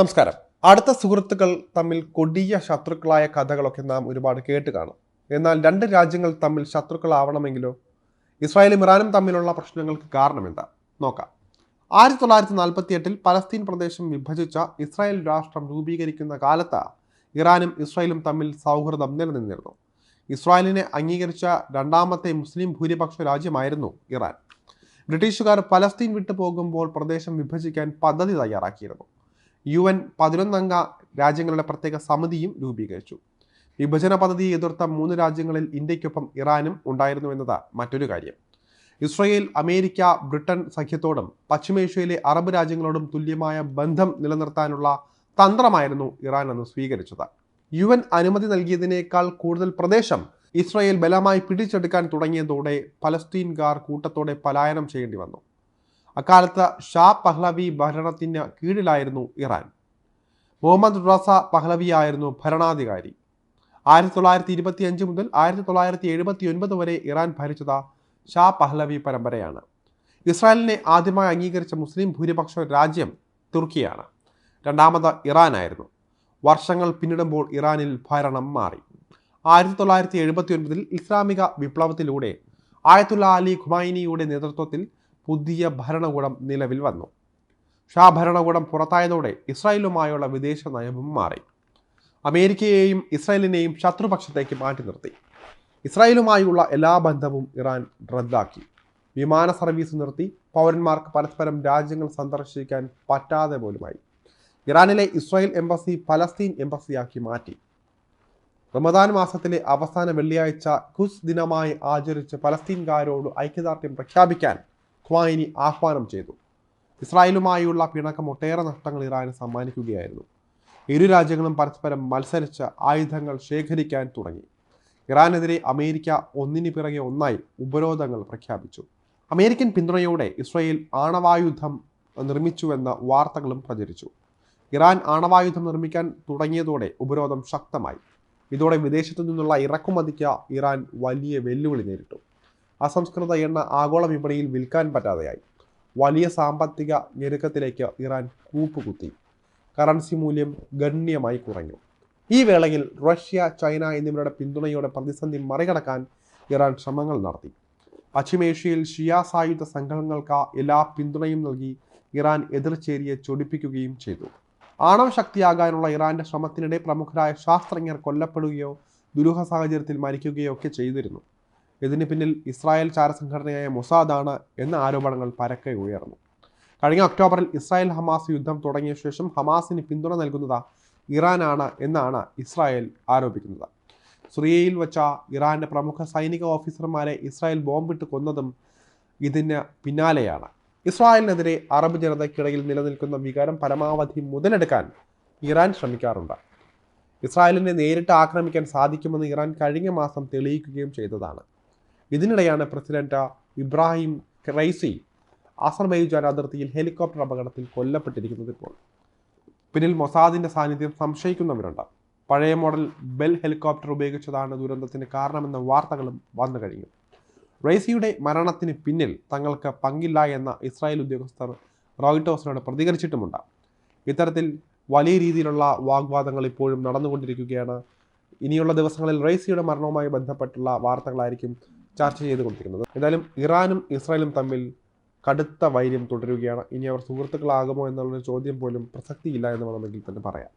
നമസ്കാരം. അടുത്ത സുഹൃത്തുക്കൾ തമ്മിൽ കൊടിയ ശത്രുക്കളായ കഥകളൊക്കെ നാം ഒരുപാട് കേട്ട് കാണും. എന്നാൽ രണ്ട് രാജ്യങ്ങൾ തമ്മിൽ ശത്രുക്കളാവണമെങ്കിലോ? ഇസ്രായേലും ഇറാനും തമ്മിലുള്ള പ്രശ്നങ്ങൾക്ക് കാരണമെന്താ നോക്കാം. ആയിരത്തി തൊള്ളായിരത്തി നാൽപ്പത്തി എട്ടിൽ പലസ്തീൻ പ്രദേശം വിഭജിച്ച ഇസ്രായേൽ രാഷ്ട്രം രൂപീകരിക്കുന്ന കാലത്ത് ഇറാനും ഇസ്രായേലും തമ്മിൽ സൗഹൃദം നിലനിന്നിരുന്നു ഇസ്രായേലിനെ അംഗീകരിച്ച രണ്ടാമത്തെ മുസ്ലിം ഭൂരിപക്ഷ രാജ്യമായിരുന്നു ഇറാൻ. ബ്രിട്ടീഷുകാർ പലസ്തീൻ വിട്ടു പോകുമ്പോൾ പ്രദേശം വിഭജിക്കാൻ പദ്ധതി തയ്യാറാക്കിയിരുന്നു. യു എൻ പതിനൊന്നംഗ രാജ്യങ്ങളുടെ പ്രത്യേക സമിതിയും രൂപീകരിച്ചു. വിഭജന പദ്ധതിയെ എതിർത്ത മൂന്ന് രാജ്യങ്ങളിൽ ഇന്ത്യക്കൊപ്പം ഇറാനും ഉണ്ടായിരുന്നു എന്നത് മറ്റൊരു കാര്യം. ഇസ്രയേൽ അമേരിക്ക ബ്രിട്ടൻ സഖ്യത്തോടും പശ്ചിമേഷ്യയിലെ അറബ് രാജ്യങ്ങളോടും തുല്യമായ ബന്ധം നിലനിർത്താനുള്ള തന്ത്രമായിരുന്നു ഇറാൻ അന്ന് സ്വീകരിച്ചത്. യു എൻ അനുമതി നൽകിയതിനേക്കാൾ കൂടുതൽ പ്രദേശം ഇസ്രയേൽ ബലമായി പിടിച്ചെടുക്കാൻ തുടങ്ങിയതോടെ പലസ്തീൻകാർ കൂട്ടത്തോടെ പലായനം ചെയ്യേണ്ടി വന്നു. അക്കാലത്ത് ഷാ പഹ്ലവി ഭരണത്തിന് കീഴിലായിരുന്നു ഇറാൻ. മുഹമ്മദ് റസ പഹ്ലവിയായിരുന്നു ഭരണാധികാരി. ആയിരത്തി തൊള്ളായിരത്തി ഇരുപത്തി അഞ്ച് മുതൽ ആയിരത്തി തൊള്ളായിരത്തി എഴുപത്തി ഒൻപത് വരെ ഇറാൻ ഭരിച്ചത് ഷാ പഹ്ലവി പരമ്പരയാണ്. ഇസ്രായേലിനെ ആദ്യമായി അംഗീകരിച്ച മുസ്ലിം ഭൂരിപക്ഷ രാജ്യം തുർക്കിയാണ്. രണ്ടാമത് ഇറാനായിരുന്നു. വർഷങ്ങൾ പിന്നിടുമ്പോൾ ഇറാനിൽ ഭരണം മാറി. ആയിരത്തി തൊള്ളായിരത്തി എഴുപത്തി ഒൻപതിൽ ഇസ്ലാമിക വിപ്ലവത്തിലൂടെ ആയത്തുള്ള അലി ഖുമൈനിയുടെ നേതൃത്വത്തിൽ പുതിയ ഭരണകൂടം നിലവിൽ വന്നു. ഷാ ഭരണകൂടം പുറത്തായതോടെ ഇസ്രായേലുമായുള്ള വിദേശ നയവും മാറി. അമേരിക്കയെയും ഇസ്രായേലിനെയും ശത്രുപക്ഷത്തേക്ക് മാറ്റി നിർത്തി. ഇസ്രായേലുമായുള്ള എല്ലാ ബന്ധവും ഇറാൻ റദ്ദാക്കി. വിമാന സർവീസ് നിർത്തി. പൗരന്മാർക്ക് പരസ്പരം രാജ്യങ്ങൾ സന്ദർശിക്കാൻ പറ്റാതെ പോലുമായി. ഇറാനിലെ ഇസ്രായേൽ എംബസി പലസ്തീൻ എംബസിയാക്കി മാറ്റി. റമദാൻ മാസത്തിലെ അവസാന വെള്ളിയാഴ്ച ഖുസ് ദിനമായി ആചരിച്ച് പലസ്തീൻകാരോട് ഐക്യദാർഢ്യം പ്രഖ്യാപിക്കാൻ ഖ്വായിനി ആഹ്വാനം ചെയ്തു. ഇസ്രായേലുമായുള്ള പിണക്കം ഒട്ടേറെ നഷ്ടങ്ങൾ ഇറാന് സമ്മാനിക്കുകയായിരുന്നു. ഇരു രാജ്യങ്ങളും പരസ്പരം മത്സരിച്ച് ആയുധങ്ങൾ ശേഖരിക്കാൻ തുടങ്ങി. ഇറാനെതിരെ അമേരിക്ക ഒന്നിന് പിറകെ ഒന്നായി ഉപരോധങ്ങൾ പ്രഖ്യാപിച്ചു. അമേരിക്കൻ പിന്തുണയോടെ ഇസ്രായേൽ ആണവായുധം നിർമ്മിച്ചുവെന്ന വാർത്തകളും പ്രചരിച്ചു. ഇറാൻ ആണവായുധം നിർമ്മിക്കാൻ തുടങ്ങിയതോടെ ഉപരോധം ശക്തമായി. ഇതോടെ വിദേശത്തു നിന്നുള്ള ഇറക്കുമതിക്ക് ഇറാൻ വലിയ വെല്ലുവിളി നേരിട്ടു. അസംസ്കൃത എണ്ണ ആഗോള വിപണിയിൽ വിൽക്കാൻ പറ്റാതെയായി. വലിയ സാമ്പത്തിക ഞെരുക്കത്തിലേക്ക് ഇറാൻ കൂപ്പുകുത്തി. കറൻസി മൂല്യം ഗണ്യമായി കുറഞ്ഞു. ഈ വേളയിൽ റഷ്യ ചൈന എന്നിവരുടെ പിന്തുണയോടെ പ്രതിസന്ധി മറികടക്കാൻ ഇറാൻ ശ്രമങ്ങൾ നടത്തി. പശ്ചിമേഷ്യയിൽ ഷിയാ സായുധ സംഘങ്ങൾക്ക് എല്ലാ പിന്തുണയും നൽകി ഇറാൻ എതിർചേരിയെ ചൊടിപ്പിക്കുകയും ചെയ്തു. ആണവ ശക്തിയാകാനുള്ള ഇറാന്റെ ശ്രമത്തിനിടെ പ്രമുഖരായ ശാസ്ത്രജ്ഞർ കൊല്ലപ്പെടുകയോ ദുരൂഹ സാഹചര്യത്തിൽ മരിക്കുകയോ ഒക്കെ ചെയ്തിരുന്നു. ഇതിന് പിന്നിൽ ഇസ്രായേൽ ചാരസംഘടനയായ മൊസാദാണ് എന്ന ആരോപണങ്ങൾ പരക്കെ ഉയർന്നു. കഴിഞ്ഞ ഒക്ടോബറിൽ ഇസ്രായേൽ ഹമാസ് യുദ്ധം തുടങ്ങിയ ശേഷം ഹമാസിന് പിന്തുണ നൽകുന്നത് ഇറാനാണ് എന്നാണ് ഇസ്രായേൽ ആരോപിക്കുന്നത്. സിറിയയിൽ വച്ച ഇറാന്റെ പ്രമുഖ സൈനിക ഓഫീസർമാരെ ഇസ്രായേൽ ബോംബിട്ട് കൊന്നതും ഇതിന് പിന്നാലെയാണ്. ഇസ്രായേലിനെതിരെ അറബ് ജനതയ്ക്കിടയിൽ നിലനിൽക്കുന്ന വികാരം പരമാവധി മുതലെടുക്കാൻ ഇറാൻ ശ്രമിക്കാറുണ്ട്. ഇസ്രായേലിനെ നേരിട്ട് ആക്രമിക്കാൻ സാധിക്കുമെന്ന് ഇറാൻ കഴിഞ്ഞ മാസം തെളിയിക്കുകയും ചെയ്തതാണ്. ഇതിനിടെയാണ് പ്രസിഡന്റ് ഇബ്രാഹിം റൈസി അസർബൈജാൻ അതിർത്തിയിൽ ഹെലികോപ്റ്റർ അപകടത്തിൽ കൊല്ലപ്പെട്ടിരിക്കുന്നത് ഇപ്പോൾ. പിന്നിൽ മൊസാദിന്റെ സാന്നിധ്യം സംശയിക്കുന്നവരുണ്ട്. പഴയ മോഡൽ ബെൽ ഹെലികോപ്റ്റർ ഉപയോഗിച്ചതാണ് ദുരന്തത്തിന് കാരണമെന്ന വാർത്തകളും വന്നു കഴിഞ്ഞു. റൈസിയുടെ മരണത്തിന് പിന്നിൽ തങ്ങൾക്ക് പങ്കില്ല എന്ന ഇസ്രായേൽ ഉദ്യോഗസ്ഥർ റോയിട്ടോസിനോട് പ്രതികരിച്ചിട്ടുമുണ്ട്. ഇത്തരത്തിൽ വലിയ രീതിയിലുള്ള വാഗ്വാദങ്ങൾ ഇപ്പോഴും നടന്നുകൊണ്ടിരിക്കുകയാണ്. ഇനിയുള്ള ദിവസങ്ങളിൽ റൈസിയുടെ മരണവുമായി ബന്ധപ്പെട്ടുള്ള വാർത്തകളായിരിക്കും ചർച്ച ചെയ്തുകൊണ്ടിരിക്കുന്നത്. എന്തായാലും ഇറാനും ഇസ്രായേലും തമ്മിൽ കടുത്ത വൈര്യം തുടരുകയാണ്. ഇനി അവർ സുഹൃത്തുക്കളാകുമോ എന്നുള്ളൊരു ചോദ്യം പോലും പ്രസക്തിയില്ല എന്ന് വേണമെങ്കിൽ തന്നെ പറയാം.